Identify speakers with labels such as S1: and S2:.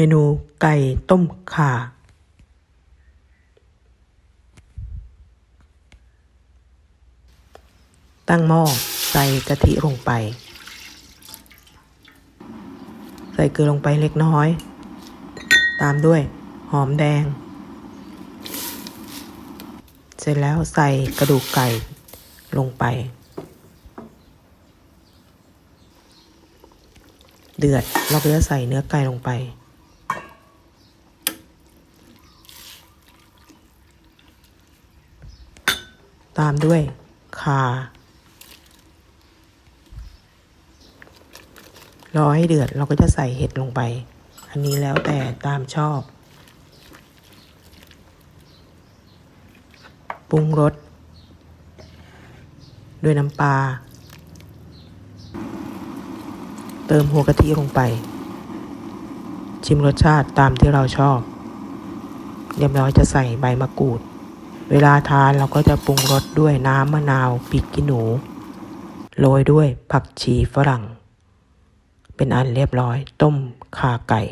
S1: เมนูไก่ต้มข่า ตั้งหม้อใส่กะทิลงไป ใส่เกลือลงไปเล็กน้อย ตามด้วยหอมแดง เสร็จแล้วใส่กระดูกไก่ลงไป เดือดเราก็จะใส่เนื้อไก่ลงไป ตามด้วยข่ารอให้เดือดเราก็จะใส่เห็ดลงไป อันนี้แล้วแต่ตามชอบ ปรุงรสด้วยน้ำปลา เติมหัวกะทิลงไป ชิมรสชาติตามที่เราชอบเรียบร้อยจะใส่ใบมะกรูด เวลาทานเราก็จะปรุงรสด้วยน้ำมะนาวปิกกิหนู โรยด้วยผักชีฝรั่ง เป็นอันเรียบร้อยต้มข่าไก่